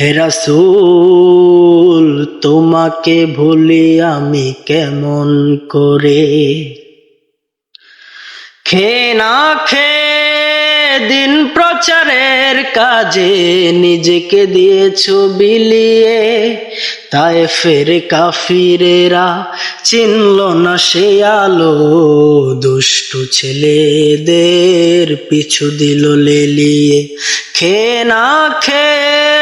হেরাসুল তোমাকে ভুলি আমি কেমন করে? খে না খে দিন প্রচারের কাজে নিজেকে দিয়েছ বিলিয়ে। তাই ফের কাফিরেরা চিনল না সে আলো, দুষ্টু ছেলেদের পিছু দিল লেলিয়ে। খে না খে